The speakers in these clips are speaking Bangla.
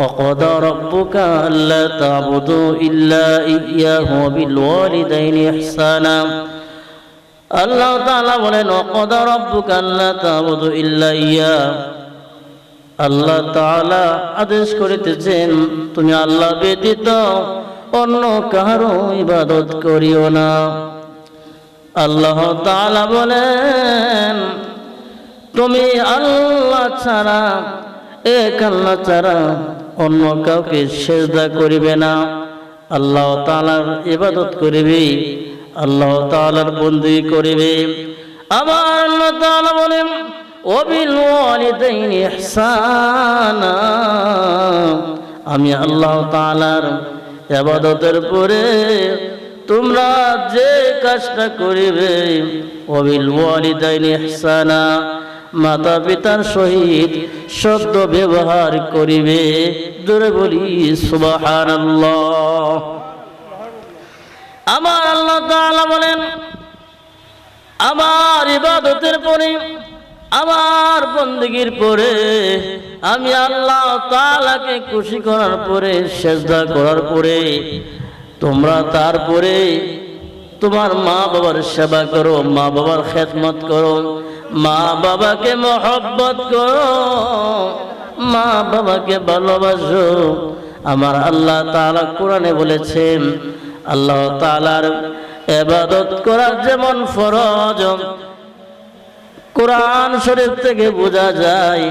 وقضى ربك ألا تعبدوا إلا إياه وبالوالدين إحسانا আল্লাহ তাআলা বলেন وقضى ربك ألا تعبدوا إلا إياه আল্লাহ তাআলা আদেশ করিতেছেন তুমি আল্লাহ ব্যতীত অন্য কারো ইবাদত করিও না আল্লাহ তাআলা বলেন তুমি আল্লাহ ছাড়া এক আল্লাহ ছাড়া অন্য কাউকে সেজদা করিবে না। আল্লাহ তালার ইবাদত করিবে, আল্লাহ তালার বন্দি করিবে। আবার আল্লাহ তাআলা বলেন ইহসানা। আমি আল্লাহ তাআলার ইবাদতের পরে তোমরা যে কাজটা করিবে অবিল ওয়ালিদাইন ইহসানা। মাতা পিতার সহিত শব্দ ব্যবহার করিবে। জোরে বলি, সুবহানাল্লাহ। আমার আল্লাহ বলেন, আমার ইবাদতের পরে, আমার বন্দগির পরে, আমি আল্লাহ তাআলাকে খুশি করার পরে, সেজদা করার পরে, তোমরা তারপরে তোমার মা বাবার সেবা করো, মা বাবার খেদমত করো, মা বাবাকে মহব্বত করো, মা বাবাকে ভালোবাসো। আমার আল্লাহ তাআলা কোরআনে বলেছেন, আল্লাহ তাআলার এবাদত করা যেমন ফরজ, কোরআন শরীফ থেকে বোঝা যায়,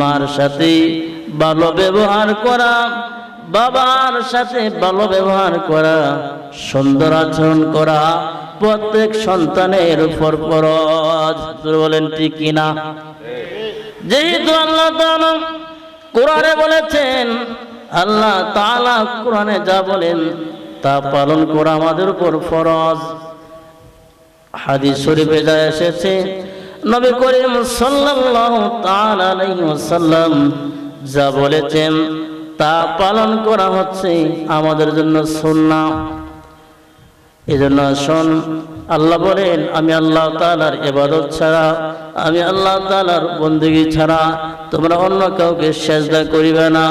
মার সাথে ভালো ব্যবহার করা বাবার সাথে ভালো ব্যবহার করা, সুন্দর আচরণ করা প্রত্যেক সন্তানের উপর ফরজ। বলেন, ঠিক কিনা যেহেতু আল্লাহ কোরআনে বলেছেন, আল্লাহ তাআলা কোরআনে যা বলেন, তা পালন করা আমাদের উপর ফরজ। হাদিস শরীফে যা এসেছে, নবী করিম সাল্লাল্লাহু তাআলা আলাইহি ওয়াসাল্লাম যা বলেছেন তা পালন করা হচ্ছে আমাদের জন্য সুন্নাহ এজন্য শোন, আল্লাহ বলেন, আমি আল্লাহ তাআলার ইবাদত ছাড়া, আমি আল্লাহ তাআলার বন্দেগী ছাড়া তোমরা অন্য কাউকে সেজদা করিবে না।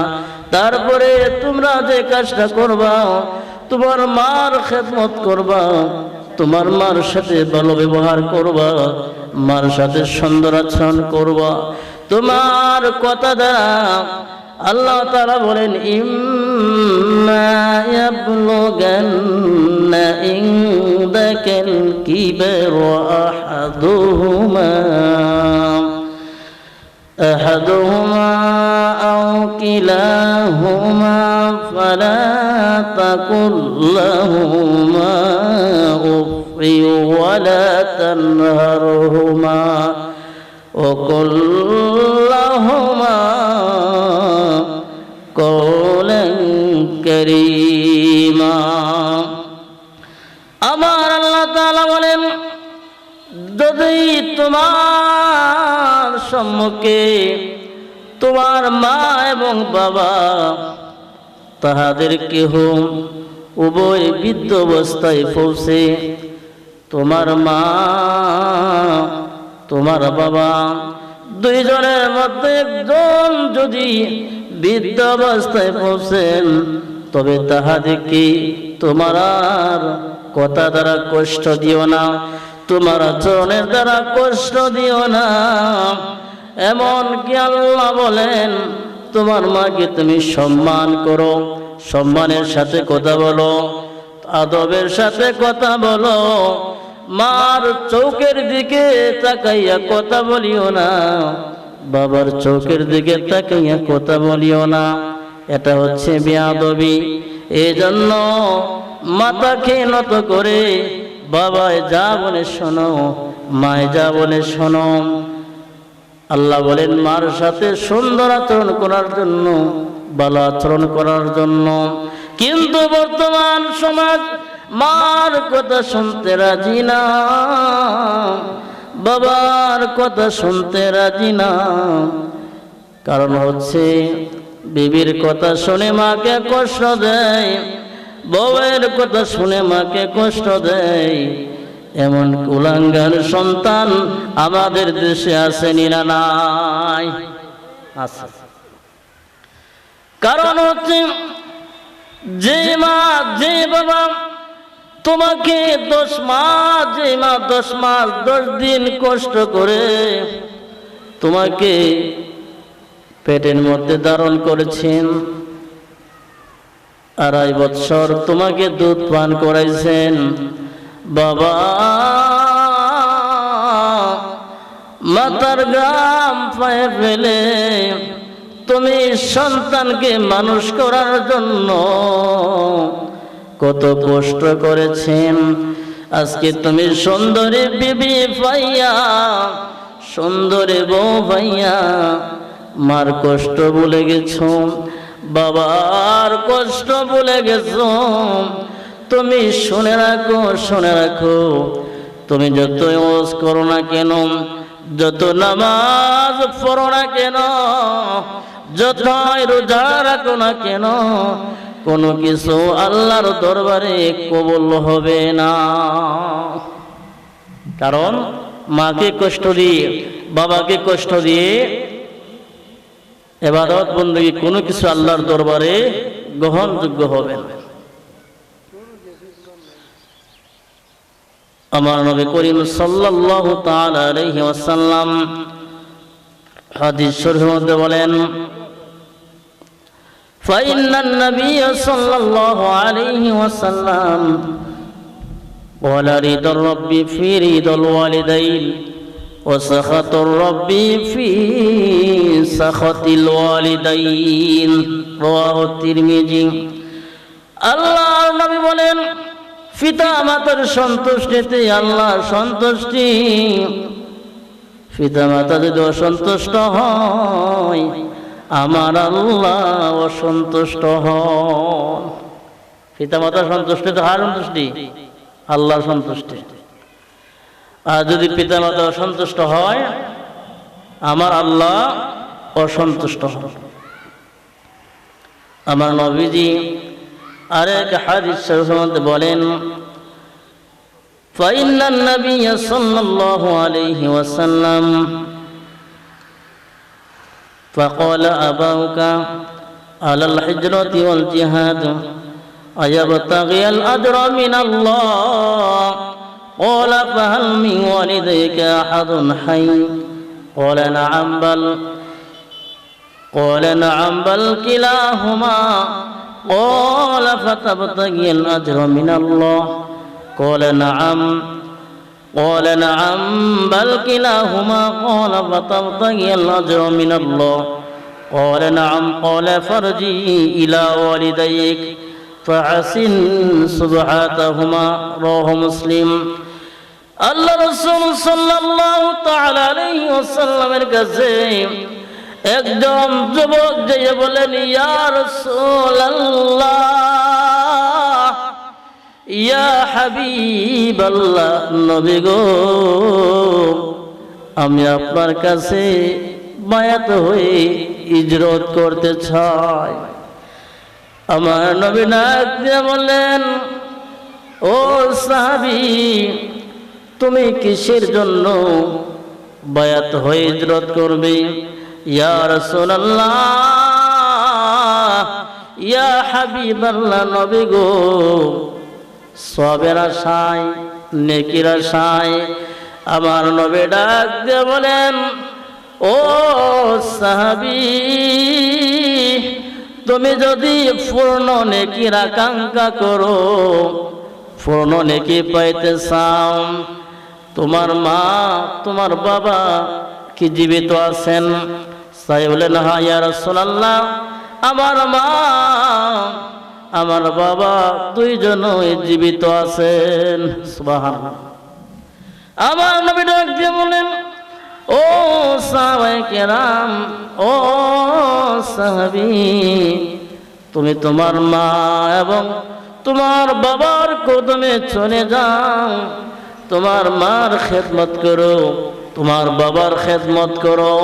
তারপরে তোমরা যে কাজটা করবা, তোমার মার খেদমত করবা, তোমার মার সাথে ভালো ব্যবহার করবা, মার সাথে সুন্দর আচরণ করবা। তোমার কথা দ্বারা আল্লাহ তারা বলেন ইম্মা ইয়াবলুগান্না ইনদাকাল কিবার আহাদুহুমা أحدهما أو كلاهما فلا تقل لهما أف ولا تنهرهما وقل لهما قولا كريما আমার আল্লাহ তাআলা বলেন যদি তোমার সম্মুখে তোমার মা এবং বাবা তাহাদের কেহ উভয় বৃদ্ধ অবস্থায় পৌঁছে তোমার মা তোমার বাবা দুইজনের মধ্যে একজন যদি বৃদ্ধ অবস্থায় পৌঁছেন তবে তাহাদেরকে তোমার আর কথা দ্বারা কষ্ট দিও না, তোমার আচরণের দ্বারা কষ্ট দিও না। এমন কি আল্লাহ বলেন, তোমার মাকে তুমি সম্মান করো, সম্মানের সাথে কথা বলো, আদবের সাথে কথা বলো, মার চৌকের দিকে তাকাইয়া কথা বলিও না। বাবার চোখের দিকে তাকাইয়া কথা বলিও না। এটা হচ্ছে বেয়াদবি। এই জন্য মাথাকে নত করে বাবায় যা বলে শোনো, মায় যা বলে শোনো। আল্লাহ বলেন, মার সাথে সুন্দর আচরণ করার জন্য, ভালো আচরণ করার জন্য। কিন্তু বর্তমান সমাজ মার কথা শুনতে রাজি না। বাবার কথা শুনতে রাজি না। কারণ হচ্ছে বিবির কথা শুনে মাকে কষ্ট দেয়, বউয়ের কথা শুনে মাকে কষ্ট দেয়। এমন কুলাঙ্গার সন্তান আমাদের দেশে আসেনি না নাই? কারণ হচ্ছে যে মা, যে বাবা তোমাকে দশ মাস যে মা দশ মাস, দশ দিন কষ্ট করে তোমাকে পেটের মধ্যে ধারণ করেছেন। আড়াই বৎসর তোমাকে দুধ পান করাইছেন। বাবা, মাতার গাম পায়ে ফেলে তুমি সন্তানকে মানুষ করার জন্য কত কষ্ট করেছেন। আজকে তুমি সুন্দরী বিবি পাইয়া সুন্দরী বউ পাইয়া মার কষ্ট বলে গেছো? বাবার কষ্ট বলে গেছো? তুমি শুনে রাখো শুনে রাখো। তুমি যত ওজ করো না কেন, যত নামাজ পড়ো না কেন, যতই রোজা রাখো না কেন কোনো কিছু আল্লাহর দরবারে কবল হবে না। কারণ মাকে কষ্ট দিয়ে, বাবাকে কষ্ট দিয়ে এবাদত বন্দী কোনো কিছু আল্লাহর দরবারে গ্রহণযোগ্য হবে না। আমার নবী করিম সাল্লাল্লাহু তাআলা আলাইহি ওয়াসাল্লাম হাদিস বলেন فإن النبي صلى الله عليه وسلم قال رضا الرب في رضا الوالدين وسخط الرب في سخط الوالدين رواه الترمذي আল্লাহ নবী বলেন পিতা মাতার সন্তুষ্টিতে আল্লাহ সন্তুষ্টি পিতা মাতা যদি অসন্তুষ্ট হয় আমার আল্লাহ অসন্তুষ্ট হন পিতা মাতা সন্তুষ্টি তো হার সন্তুষ্টি আল্লাহর সন্তুষ্টি আর যদি পিতা মাতা অসন্তুষ্ট হয় আমার আল্লাহ অসন্তুষ্ট হন আমার নবীজি আরেক হাদিস শরীফের মধ্যে বলেন فإن النبي صلى الله عليه وسلم فقال أباك على الحجرة والجهاد أيبتغي الأجر من الله؟ قال فهل من والديك أحد حي؟ قال نعم بل قال نعم بل كلاهما. قال فتبتغي الأجر من الله؟ قال نعم. قال نعم بل كلاهما قال فتبتغي الأجر من الله قال نعم قال فرجي إلى والديك فحسن سبحاتهما رواه مسلم আল্লাহ রসুল সাল্লাল্লাহু তাআলা আলাইহি ওয়াসাল্লামের কাছে একজন যুবক যে বলেন ইয়া রাসূলুল্লাহ ইয়া হাবিবাল্লাহ, নবী গো, আমি আপনার কাছে মায়াত হয়ে ইজরত করতে চাই। আমার নবী নাক দিয়ে বললেন, ও সাহাবি, তুমি কিসের জন্য বায়াত হয়ে ইজরত করবে? ইয়া রাসূলুল্লাহ, ইয়া হাবিবাল্লাহ, নবী গো সবের আশায়, নেকির আশায় আমার নবী ডাক দিয়ে বলেন, ও সাহাবি, তুমি যদি পূর্ণ নেকির আকাঙ্ক্ষা করো, পূর্ণ নেকি পাইতে চাও, তোমার মা, তোমার বাবা কি জীবিত আছেন? তাই বলেন হ্যাঁ ইয়া রাসূলুল্লাহ, আমার মা আমার বাবা দুইজনই জীবিত আছেন। আমার নবী ডাক দিয়ে বলেন, ও কেরাম ও সাহাবী, তুমি তোমার মা এবং তোমার বাবার কদমে চলে যাও। তোমার মার খেদমত করো, তোমার বাবার খেদমত করো।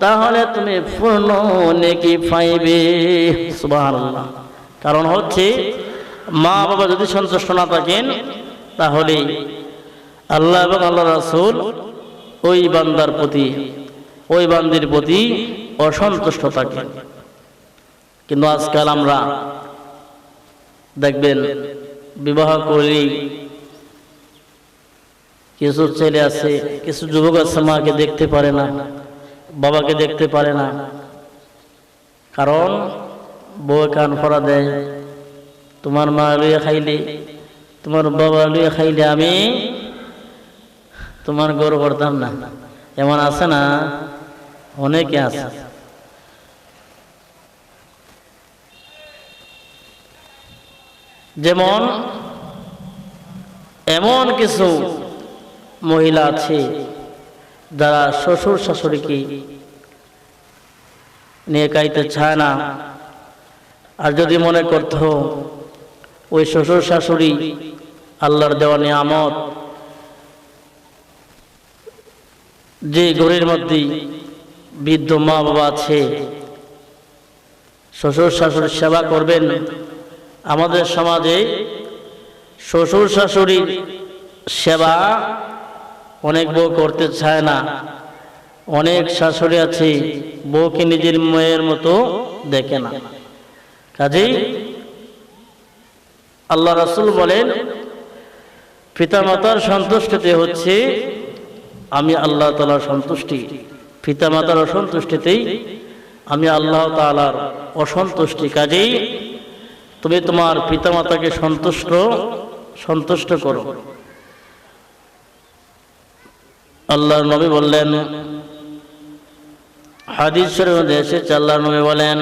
তাহলে তুমি পূর্ণ নেকি পাইবে। সুবহানাল্লাহ। কারণ হচ্ছে মা বাবা যদি সন্তুষ্ট না থাকেন, তাহলে আল্লাহ এবং আল্লাহ রাসূল ওই বান্দার প্রতি, ওই বান্দির প্রতি অসন্তুষ্ট থাকেন। কিন্তু আজকাল আমরা দেখবেন বিবাহ করি কিছু ছেলে আছে, কিছু যুবক আছে, মাকে দেখতে পারে না, বাবাকে দেখতে পারে না। কারণ বউ কান ফরা দেয়। তোমার মা লইয়া খাইলে, তোমার বাবা লইয়া খাইলে আমি তোমার গরু করতাম না। এমন আছে না? অনেকে আছে। যেমন, এমন কিছু মহিলা আছে যারা শ্বশুর শাশুড়িকে নিয়ে কাইতে চায় না। আর যদি মনে করত ওই শ্বশুর শাশুড়ি আল্লাহর দেওয়া নিয়ামত যে ঘরের মধ্যে বৃদ্ধ মা বাবা আছে শ্বশুর শাশুড়ির সেবা করবেন। আমাদের সমাজে শ্বশুর শাশুড়ির সেবা অনেক বউ করতে চায় না। অনেক শাশুড়ি আছে বউকে নিজের মেয়ের মতো দেখে না। কাজেই আল্লাহ রাসুল বলেন, পিতামাতার সন্তুষ্টিতে হচ্ছে আমি আল্লাহ তালার সন্তুষ্টি। পিতামাতার অসন্তুষ্টিতেই আমি আল্লাহ তালার অসন্তুষ্টি। কাজেই তুমি তোমার পিতামাতাকে সন্তুষ্ট সন্তুষ্ট করো। আল্লাহর নবী বললেন, হাদিস এসেছে, আল্লাহর নবী বলেন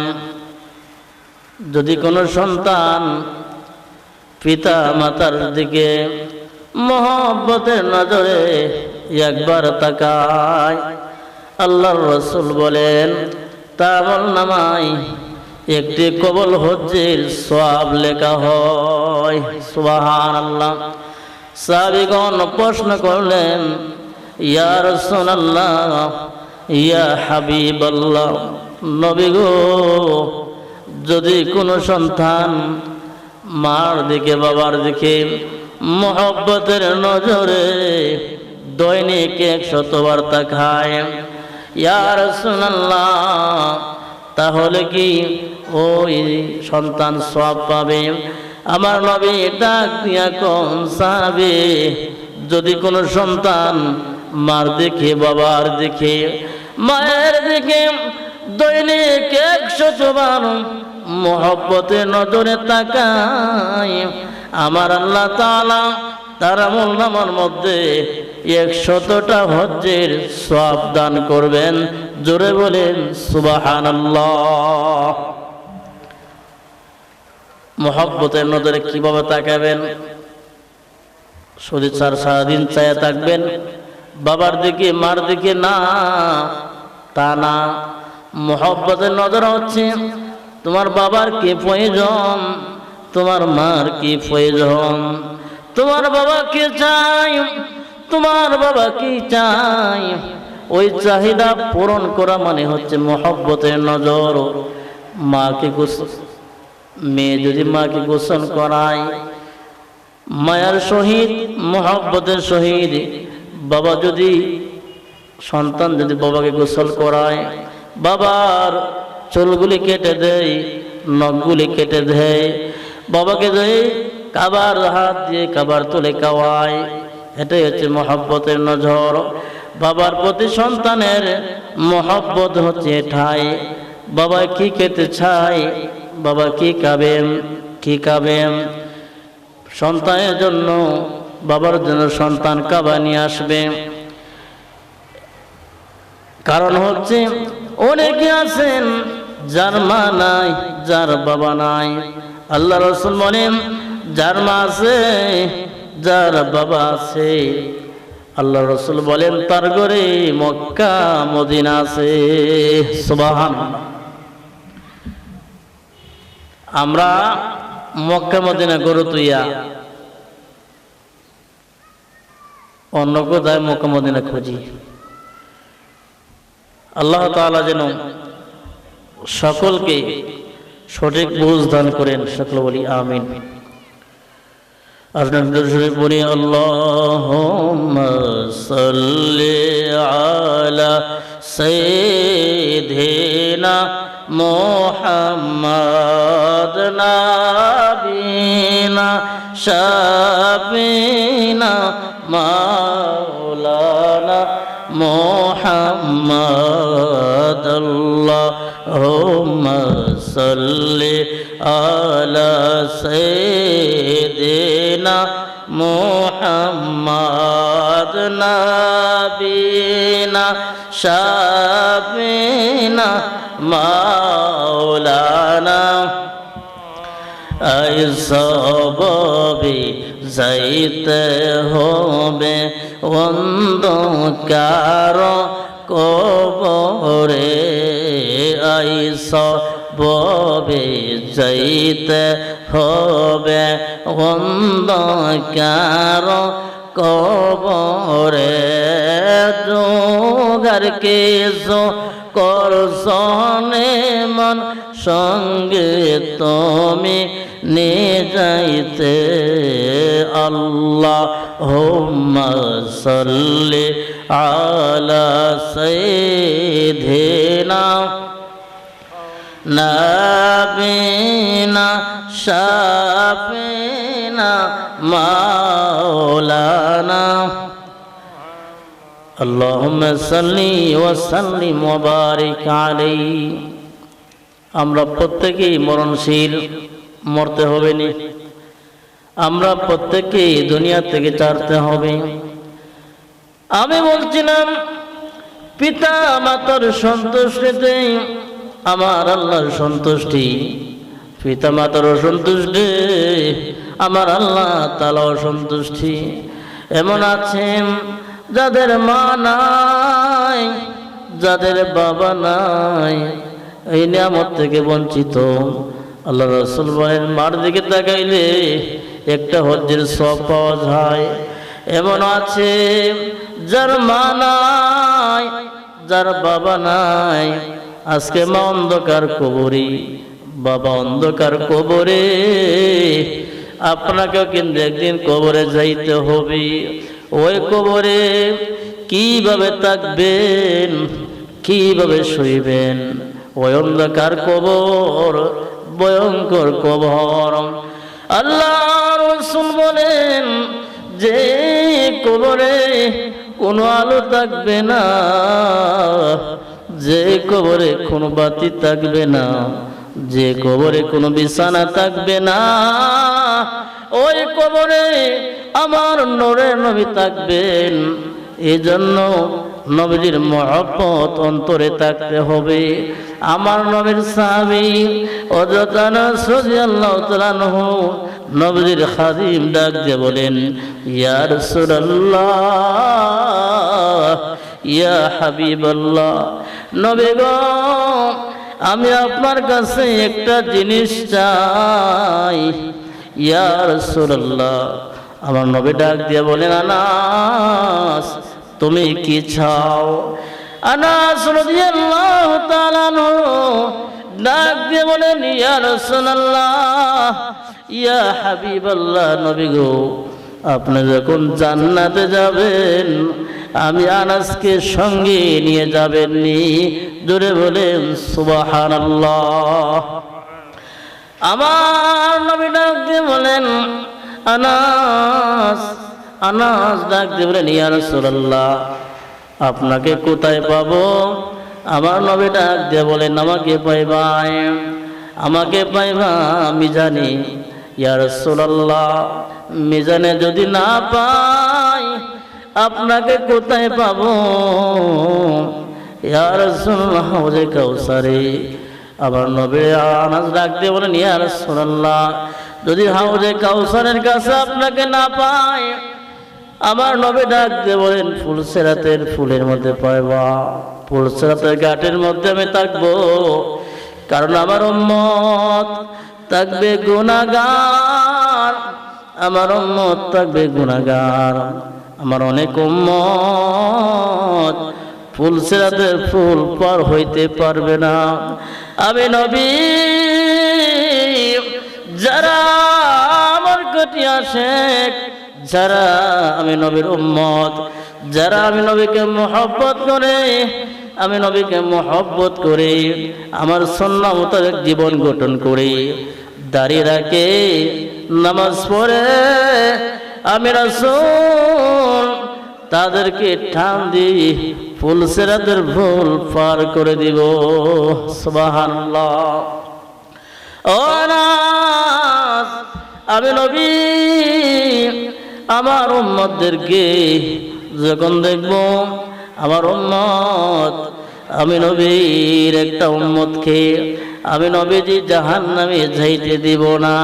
যদি কোনো সন্তান পিতা মাতার দিকে মহব্বতের নজরে একবার তাকায়, আল্লাহর রসুল বলেন তামল নামাই একটি কবল হজ্জের সব লেখা হয়। সুবাহান আল্লাহ সাবিগণ প্রশ্ন করলেন, ইয়া রসুলাল্লাহ, ইয়া হাবিব আল্লাহ নবী গো যদি কোনো সন্তান মার দিকে, বাবার দিকে মহব্বতের নজরে দৈনিক একশতবার তাকায় ইয়ার সুনাল্লাহ তাহলে কি ওই সন্তান সব পাবে? আমার নবী ডাক দিয়া কম সাবে যদি কোনো সন্তান মার দেখে বাবার দিকে, মায়ের দিকে দৈনিক একশতবার মোহব্বতে নজরে তাকায় আমার আল্লাহ তাআলা তার আমল নামার মধ্যে একশতটা হজ্জের সব দান করবেন। জোরে বলেন সুবাহান মোহব্বতের নজরে কীভাবে তাকাবেন? শরীর সার সারাদিন চায়া থাকবেন? বাবার দিকে, মার দিকে না, তা না। মহব্বতের নজর হচ্ছে তোমার বাবার কি প্রয়োজন? তোমার মার কি প্রয়োজন? তোমার বাবা কি চাই? তোমার বাবা কি চাই? ওই চাহিদা পূরণ করা মানে হচ্ছে মহব্বতের নজর। মাকে গোসল মেয়ে যদি মাকে গোসল করায়, মায়ার সহিত, মহব্বতের সহিত, বাবা যদি, সন্তান যদি বাবাকে গোসল করায়, বাবার চুলগুলি কেটে দেয় নখগুলি কেটে দেয় বাবাকে দেয় কাবার হাত দিয়ে কাবার তুলে কাওয়ায় এটাই হচ্ছে মহব্বতের নজর। বাবার প্রতি সন্তানের মহব্বত হচ্ছে এটাই। বাবা কি খেতে চায়, বাবা কি খাবেন কি খাবেন? সন্তানের জন্য, বাবার জন্য সন্তান কাবা নিয়ে আসবে। কারণ হচ্ছে, অনেকে আছেন যার মা নাই, যার বাবা নাই। আল্লাহ রসুল বলেন, যার মা আছে, যার বাবা আছে। আল্লাহ রসুল বলেন, তার ঘরে মক্কা, মদিনা আছে। সুবাহান আমরা মক্কা, মদিনা গরু তুইয়া অন্য কোথায় মক্কা, মদিনা খুঁজি। আল্লাহ তাআলা যেন সকলকে সঠিক বুঝ দান করেন সকল বলি আমিন। আপনার দর্শনে পড়ি আল্লাহ আলা সাইয়্যিদিনা মোহাম্মদ নাবিনা শাফিনা মাওলানা মোহাম্মদ আল্লাহুম্মা সাল্লি আলা সাইয়্যিদিনা মোহাম্মদ নাবিনা শাফিনা মাওলানা আই সববে যাইতে হবে অন্ধকার কবরে আই সববে যাইতে হবে অন্ধকার কবরে জোগার কে করসনে মন সঙ্গে তুমি নিয়ে যাইতে আল্লাহ হোম্মা সাল্লি আলা সাইয়্যিদিনা নবীনা, শাফিনা, মাওলানা। আল্লাহুম্মা সাল্লি ওয়া সাল্লিম ওয়া বারিক আলাইহি। আমরা প্রত্যেকেই মরণশীল, মরতে হবে নি। আমরা প্রত্যেকেই দুনিয়া থেকে চারতে হবে। আমি বলছিলাম পিতা মাতার সন্তুষ্টিতে আমার আল্লাহর সন্তুষ্টি পিতা মাতার অসন্তুষ্টি আমার আল্লাহ তালা অসন্তুষ্টি এমন আছেন যাদের মা নাই, যাদের বাবা নাই, এই নিয়ামত থেকে বঞ্চিত। আল্লাহ রসুল বলেন, মার দিকে তাকাইলে একটা হজ্জের সব পাওয়া যায়। এমন আছে যার মা নাই, যার বাবা নাই আজকে মা অন্ধকার কবরী, বাবা অন্ধকার কবরে। আপনাকেও কিন্তু একদিন কবরে যাইতে হবে। ওই কবরে কীভাবে থাকবেন, কীভাবে শুইবেন? ওই অন্ধকার কবর, ভয়ঙ্কর কবর। আল্লাহ রসুল বলেন, যে কবরে কোনো আলো থাকবে না। যে কবরে কোনো বাতি থাকবে না, যে কবরে কোনো বিছানা থাকবে না, ওই কবরে আমার নরে নবী থাকবেন। এই জন্য নবীর মহব্বত অন্তরে থাকতে হবে। আমার নবীর সাহাবি অযথানা সজি আল্লাহ তালানহ নবীর খাদিম ডাক দিয়ে বলেন ইয়ার সুরাল্লাহ ইয়া হাবিবাল্লাহ নবী আমি আপনার কাছে একটা জিনিস চাই। ইয়ার রাসূলুল্লাহ, আমার নবী ডাক দিয়ে বলেন, আনাস, তুমি কি চাও? আনাস রাদিয়াল্লাহু তাআলা ডাক দিয়ে বলেন, ইয়া রাসূলুল্লাহ, ইয়া হাবিবাল্লাহ নবী গো আপনি যখন জান্নাতে যাবেন, আমি আনাসকে সঙ্গে নিয়ে যাবেন নি জোরে বলেন, সুবহানাল্লাহ। আমার নবী ডাক দিয়ে বলেন, আনাস আনাস ডাক দিয়ে বলেন, ইয়া রাসূলুল্লাহ, আপনাকে কোথায় পাবো? আমার নবী ডাক বলেন, আমাকে পাইবাই আমাকে পাইবা আমি জানি, ইয়া রাসূলুল্লাহ। মিজানে যদি না পাই, আপনাকে কোথায় পাবো? ইয়া রাসূলুল্লাহ হাউজে কাউসারে, আবার নবে আনাজ ডাক দিয়ে বলেন, ইয়া রাসূলুল্লাহ, যদি হাউজে কাউসারের কাছে আপনাকে না পাই, আমার নবে ডাকতে বলেন ফুলসেরাতের ফুলের মধ্যে পাইবা ফুলসেরাতের ঘাটের মধ্যে আমি থাকব, কারণ আমার উম্মত থাকবে গুনাগার আমার উম্মত থাকবে গুনাগার আমার অনেক উম্মত ফুল সেরাতে ফুল পার হইতে পারবে না। আমি নবী, যারা আমার কটি আসে, যারা আমি নবীর উম্মত, যারা আমি নবীকে মহব্বত করে, আমি নবীকে মহব্বত করে, আমার সন্না মোতাবেক জীবন গঠন করে, দাঁড়িয়ে রাখে নামাজ পড়ে, আমি রাসূল তাদেরকে ঠান দিয়ে ফুল সেরাদের ভুল পার করে দিব। সুবহানাল্লাহ। আমি নবী, আমার উম্মতদেরকে যখন দেখব, আমার উম্মত, আমি নবীর একটা উম্মতকে, আমি নবীজি জাহান নামে যাইতে দিব না।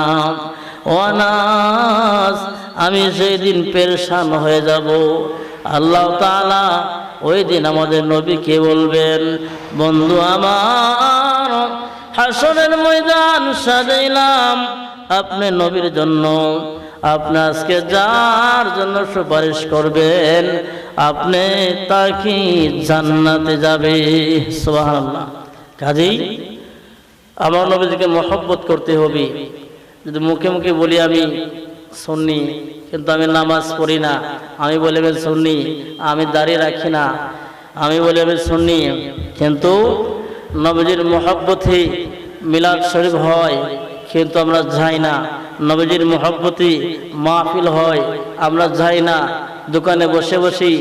ও নাস, আমি সেই দিন পেরেশান হয়ে যাব আল্লাহ তাআলা ওই দিন আমাদের নবীকে বলবেন? বন্ধু আমার হাসনের ময়দান সাজাইলাম আপনি নবীর জন্য। আপনি আজকে যার জন্য সুপারিশ করবেন আপনি তাকে জান্নাতে যাবে। সুবহানাল্লাহ। কাজেই আমার নবীজিকে মহব্বত করতে হবে। যদি মুখে মুখে বলি আমি শুননি কিন্তু আমি নামাজ পড়ি না। আমি বলে আমি শুননি আমি দাঁড়িয়ে রাখি না। আমি বলে আমি শুননি কিন্তু নবীজির মহব্বতে মিলাদ শরীফ হয়, কিন্তু আমরা যাই না। নবীজির মহব্বতি মাহফিল হয়, আমরা যাই না। দোকানে বসে বসে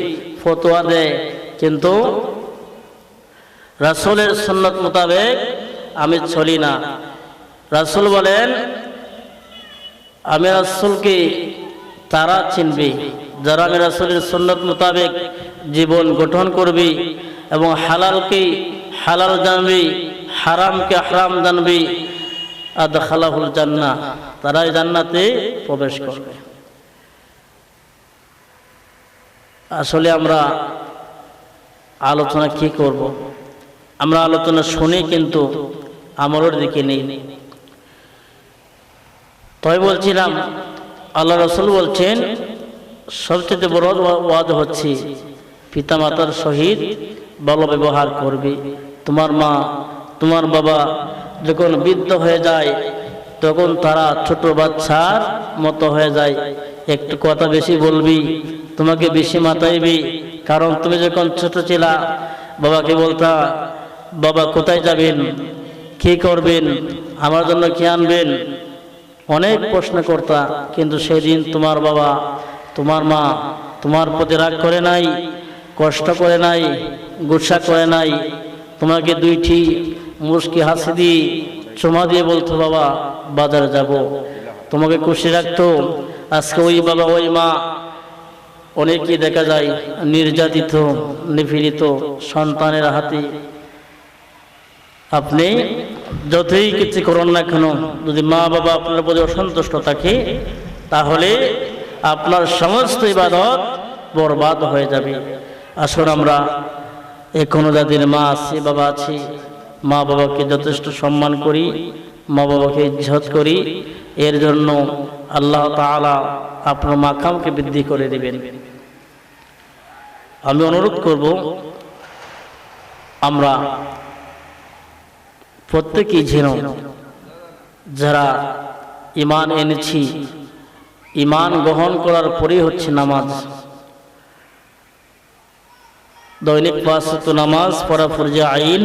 ফতোয়া দেয়, কিন্তু রাসূলের সুন্নত মোতাবেক আমি চলি না। রাসূল বলেন আমি রাসূলকে তারা চিনবে, যারা আমি রাসূলের সুন্নত মোতাবেক জীবন গঠন করবে এবং হালালকে হালাল জানবে, হারামকে হারাম জানবি, আদখালাহুল জান্নাহ, তারাই জান্নাতে প্রবেশ করবে। আসলে আমরা আলোচনা কি করব? আমরা আলোচনা শুনি কিন্তু আমলের দিকে নেই। তাই বলছিলাম, আল্লাহ রসুল বলছেন, সবচেয়ে বড় ওয়াদ হচ্ছে পিতামাতার সহিত ভালো ব্যবহার করবে। তোমার মা, তোমার বাবা যখন বৃদ্ধ হয়ে যায়, তখন তারা ছোট বাচ্চার মতো হয়ে যায়। একটু কথা বেশি বলবি, তোমাকে বেশি মাতাইবি, কারণ তুমি যখন ছোট ছিলা, বাবাকে বলতা, বাবা কোথায় যাবেন? কি করবেন? আমার জন্য কি আনবেন? অনেক প্রশ্ন করতা কিন্তু সেদিন তোমার বাবা, তোমার মা তোমার প্রতি রাগ করে নাই, কষ্ট করে নাই, গুসা করে নাই। তোমাকে দুইটি মুসকি হাসি দিয়ে চুমা দিয়ে বলতো, বাবা, বাজারে যাব। তোমাকে খুশি রাখতো, আজকে ওই বাবা, ওই মা অনেকেই দেখা যায়, নির্যাতিত, নিপীড়িত সন্তানের হাতে। আপনি যতই কিছু করুন না কেন, যদি মা বাবা আপনার প্রতি অসন্তুষ্ট থাকে, তাহলে আপনার সমস্ত ইবাদত বরবাদ হয়ে যাবে। আসুন আমরা এখনও যাদের মা আছে, বাবা আছে, মা বাবাকে যথেষ্ট সম্মান করি, মা বাবাকে ইজ্জত করি, এর জন্য আল্লাহ তাআলা আপনার মাকামকে বৃদ্ধি করে দিবেন। আমি অনুরোধ করব, আমরা প্রত্যেকেই যেন যারা ইমান এনেছি ইমান গ্রহণ করার পরেই হচ্ছে নামাজ। দৈনিক পাঁচ নামাজ পড়া ফরজে আইন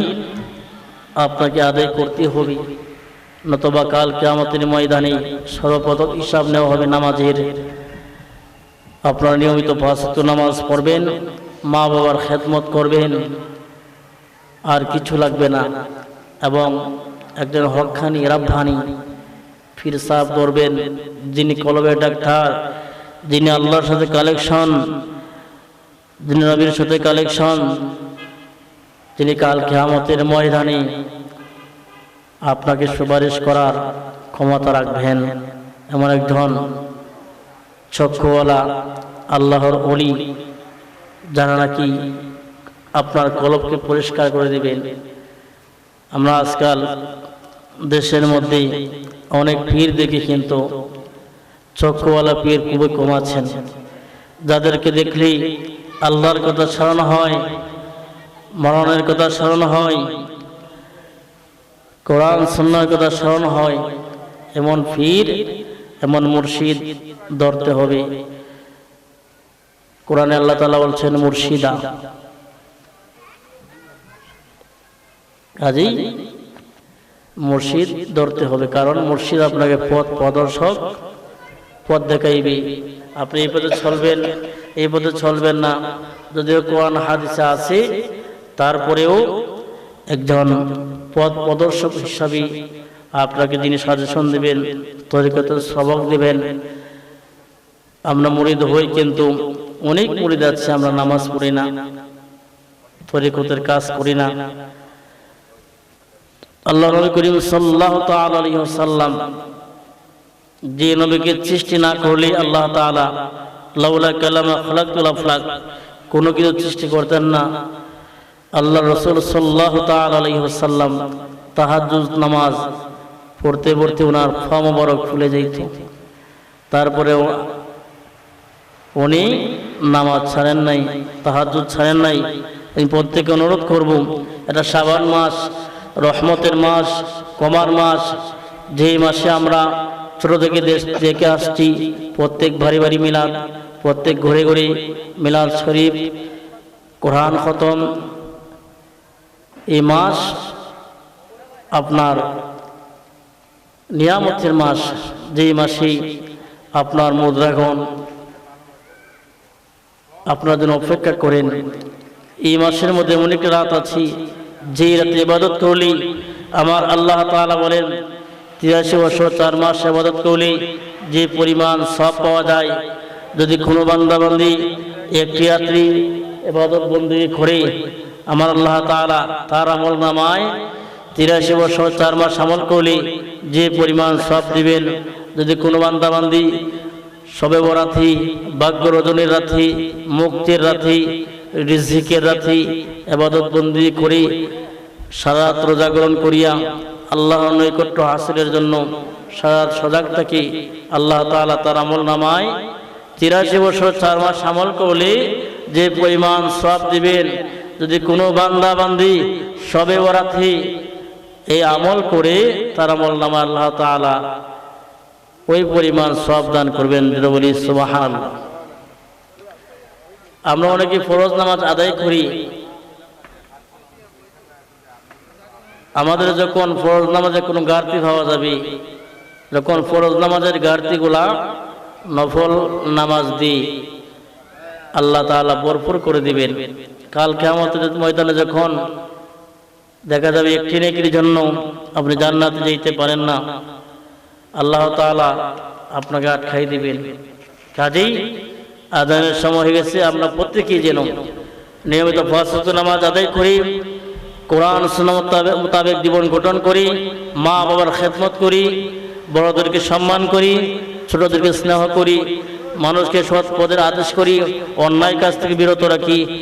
আপনাকে আদায় করতে হবে, নতবা কাল কেয়ামতের ময়দানে সর্বপ্রথম হিসাব নেওয়া হবে নামাজের। আপনারা নিয়মিত পাঁচ নামাজ পড়বেন মা বাবার খেদমত করবেন, আর কিছু লাগবে না। এবং একজন হকখানি রাব্বানি ফির সাহেব করবেন যিনি কলবের ডাক্তার, যিনি আল্লাহর সাথে কালেকশন যিনি নবীর সাথে কালেকশন যিনি কাল খেয়ামতের ময়দানে আপনাকে সুপারিশ করার ক্ষমতা রাখবেন। এমন একজন চক্ষুওয়ালা, আল্লাহর অলি যারা নাকি আপনার কলবকে পরিষ্কার করে দিবেন। আমরা আজকাল দেশের মধ্যে অনেক পীর দেখি কিন্তু চক্ষুওয়ালা পীর খুবই কমাচ্ছেন যাদেরকে দেখলেই আল্লাহর কথা স্মরণ হয়, মরণের কথা স্মরণ হয়, কোরআন সন্ন্যার কথা স্মরণ হয়, এমন পীর, এমন মুর্শিদ ধরতে হবে। কোরআনে আল্লাহ তালা বলছেন, মুর্শিদা। কাজেই মুর্শিদ ধরতে হবে, কারণ মুর্শিদ আপনাকে পথ প্রদর্শক, পথ দেখাইবে। আপনি এই পথে চলবেন, এই পথে চলবেন না। যদিও কোরআন হাদিসে আছে, তারপরেও একজন পথ প্রদর্শক হিসাবে আপনাকে যিনি সাজেশন দিবেন তরিকত সবক দেবেন, আমরা মুরিদ হই কিন্তু অনেক মুরিদ আছে, আমরা নামাজ পড়ি না, তরিকতের কাজ করি না। আল্লাহ নবী করিম আলাইহি ওয়াসাল্লাম যে নবীকে সৃষ্টি না করলে আল্লাহ তাআলা লাউলা কালামা খালাকুল আফলাক কোনো কিছু সৃষ্টি করতেন না। আল্লাহ রসুল আলাইহি ওয়াসাল্লাম তাহাজ্জুদ নামাজ পড়তে পড়তে ওনার ফা মোবারক ফুলে যাইত। তারপরেও উনি নামাজ ছাড়েন নাই, তাহাজ্জুদ ছাড়েন নাই। আমি প্রত্যেকে অনুরোধ করব, এটা শ্রাবণ মাস রহমতের মাস, কমার মাস, যেই মাসে আমরা ছোট থেকে দেশ দেখে আসছি, প্রত্যেক ভারী ভারী মিলাদ, প্রত্যেক ঘরে ঘরে মিলাদ শরীফ, কোরআন খতম। এই মাস আপনার নিয়ামতের মাস, যেই মাসে আপনার মুদ্রাগণ আপনার জন্য অপেক্ষা করেন। এই মাসের মধ্যে একটা রাত আছে যেই রাতে ইবাদত করলি। আমার আল্লাহ তাআলা বলেন, তিরাশি বছর চার মাস ইবাদত করলি, যে পরিমাণ সব পাওয়া যায়। যদি কোনো বান্দাবান্দি, একটি রাত্রি ইবাদত বন্দি করে, আমার আল্লাহ তাআলা তার আমল নামায় তিরাশি বছর চার মাস আমল করলে, যে পরিমাণ সব দিবেন। যদি কোনো বান্দাবান্দি সবে বরাথি ভাগ্য রজনের রাথি মুক্তির রাথি রিজিকের রাথি এবাদত বন্দি করি সারা রাত্র জাগরণ করিয়া আল্লাহর নৈকট্য হাসিলের জন্য সারা সজাগ থাকি, আল্লাহ তাআলা তার আমল নামায়। তিরাশি বছর চার মাস আমল করলে যে পরিমাণ সব দিবেন, যদি কোনো বান্দা বান্দি সবে বরাথি এই আমল করে তার আমল নামা আল্লাহ তাআলা ওই পরিমাণ সব দান করবেন বলি সুবাহান আমরা অনেকে ফরজ নামাজ আদায় করি। আমাদের যখন ফরজ নামাজে কোনো ঘাটতি পাওয়া যাবে, যখন ফরজ নামাজের ঘাটতিগুলা নফল নামাজ দিই আল্লাহ তাআলা ভরপুর করে দিবেন। কাল কেমতের ময়দানে যখন দেখা যাবে একটি নেকির জন্য আপনি জান্নাতে যেতে পারেন না, আল্লাহ তাআলা আপনাকে আটকাই দিবেন। কাজেই আদানের সময় হয়ে গেছে, আমরা প্রত্যেকেই যেন নিয়মিত ফসল নামাজ আদায় করি, কোরআন মোতাবেক মোতাবেক জীবন গঠন করি মা বাবার খেদমত করি, বড়দেরকে সম্মান করি, ছোটদেরকে স্নেহ করি, মানুষকে সৎ পদের আদেশ করি, অন্যায় কাজ থেকে বিরত রাখি